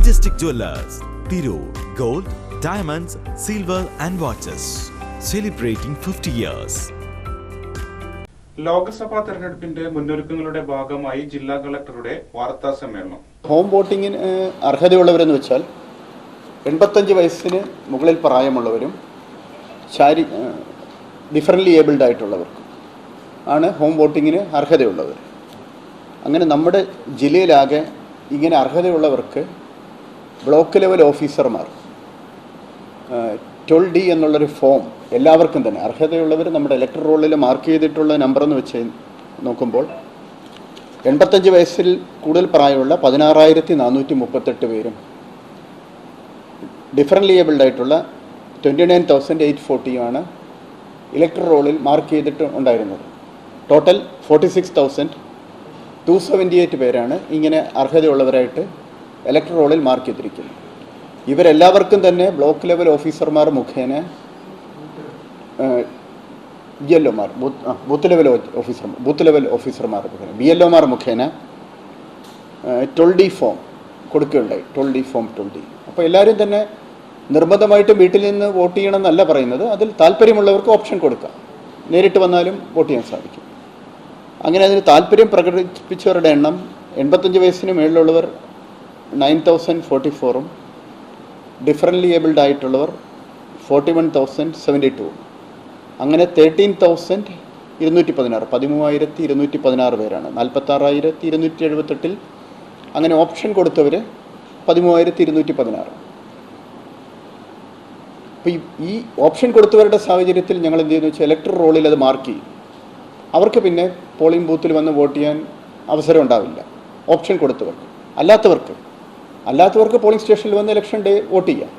Majestic Jewelers, Thiru, Gold, Diamonds, Silver and Watches. Celebrating 50 years. Lok Sabha തെരഞ്ഞെടുപ്പിന്റെ മുന്നൊരുക്കങ്ങളുടെ ഭാഗമായി ജില്ലാ കളക്ടറുടെ വാർത്താ സമ്മേളനം ഹോം വോട്ടിങ്ങിന് അർഹതയുള്ളവരെന്ന് വെച്ചാൽ എൺപത്തഞ്ച് വയസ്സിന് മുകളിൽ പ്രായമുള്ളവരും ശാരീ ഡിഫറന്റ്ലി ഏബിൾഡ് ആയിട്ടുള്ളവർക്കും ആണ് ഹോം വോട്ടിങ്ങിന് അർഹതയുള്ളവർ അങ്ങനെ നമ്മുടെ ജില്ലയിലാകെ ഇങ്ങനെ അർഹതയുള്ളവർക്ക് ബ്ലോക്ക് ലെവൽ ഓഫീസർമാർ ട്വൽ ഡി എന്നുള്ളൊരു ഫോം എല്ലാവർക്കും തന്നെ അർഹതയുള്ളവർ നമ്മുടെ ഇലക്ട്രൽ റോളിൽ മാർക്ക് ചെയ്തിട്ടുള്ള നമ്പർ എന്ന് വെച്ച് നോക്കുമ്പോൾ എൺപത്തഞ്ച് വയസ്സിൽ കൂടുതൽ പ്രായമുള്ള പതിനാറായിരത്തി നാനൂറ്റി മുപ്പത്തെട്ട് പേരും ഡിഫറന്റ് ലിയബിൾഡ് ആയിട്ടുള്ള ട്വന്റി നയൻ തൗസൻഡ് എയ്റ്റ് ഫോർട്ടിയുമാണ് ഇലക്ട്രൽ റോളിൽ മാർക്ക് ചെയ്തിട്ട് ഉണ്ടായിരുന്നത്. Total forty six thousand two seventy eight പേരാണ് ഇങ്ങനെ അർഹതയുള്ളവരായിട്ട് ഇലക്ട്രൽ റോളിൽ മാർക്ക് ചെയ്തിരിക്കുന്നു. ഇവരെല്ലാവർക്കും തന്നെ ബ്ലോക്ക് ലെവൽ ഓഫീസർമാർ മുഖേന B L booth level officer booth level ഓഫീസർമാർ മുഖേന ബി എൽ മുഖേന ട്വൽ ഡി ഫോം കൊടുക്കുകയുണ്ടായി. Twelve D form twelve D അപ്പോൾ എല്ലാവരും തന്നെ നിർബന്ധമായിട്ടും വീട്ടിൽ നിന്ന് വോട്ട് ചെയ്യണം എന്നല്ല പറയുന്നത്. അതിൽ താല്പര്യമുള്ളവർക്ക് ഓപ്ഷൻ കൊടുക്കാം. നേരിട്ട് വന്നാലും വോട്ട് ചെയ്യാൻ സാധിക്കും. അങ്ങനെ അതിന് താല്പര്യം പ്രകടിപ്പിച്ചവരുടെ എണ്ണം എൺപത്തഞ്ച് വയസ്സിന് മേളിലുള്ളവർ നയൻ തൗസൻഡ് ഫോർട്ടി ഫോറും differently abled ആയിട്ടുള്ളവർ forty one thousand seventy two അങ്ങനെ തേർട്ടീൻ തൗസൻഡ് ഇരുന്നൂറ്റി പതിനാറ് പതിമൂവായിരത്തി ഇരുന്നൂറ്റി പതിനാറ് പേരാണ്. നാൽപ്പത്താറായിരത്തി ഇരുന്നൂറ്റി എഴുപത്തെട്ടിൽ അങ്ങനെ ഓപ്ഷൻ കൊടുത്തവർ പതിമൂവായിരത്തി ഇരുന്നൂറ്റി പതിനാറ്. അപ്പോൾ ഈ ഓപ്ഷൻ കൊടുത്തവരുടെ സാഹചര്യത്തിൽ ഞങ്ങൾ എന്ത് ചെയ്യുന്നു വെച്ചാൽ ഇലക്ട്രൽ റോളിൽ അത് മാർക്ക് ചെയ്യും. അവർക്ക് പിന്നെ പോളിംഗ് ബൂത്തിൽ വന്ന് വോട്ട് ചെയ്യാൻ അവസരം ഉണ്ടാവില്ല. ഓപ്ഷൻ കൊടുത്തവർക്ക്. അല്ലാത്തവർക്ക്. അല്ലാത്തവർക്ക് പോളിംഗ് സ്റ്റേഷനിൽ വന്ന് ഇലക്ഷൻ ഡേ വോട്ട് ചെയ്യാം.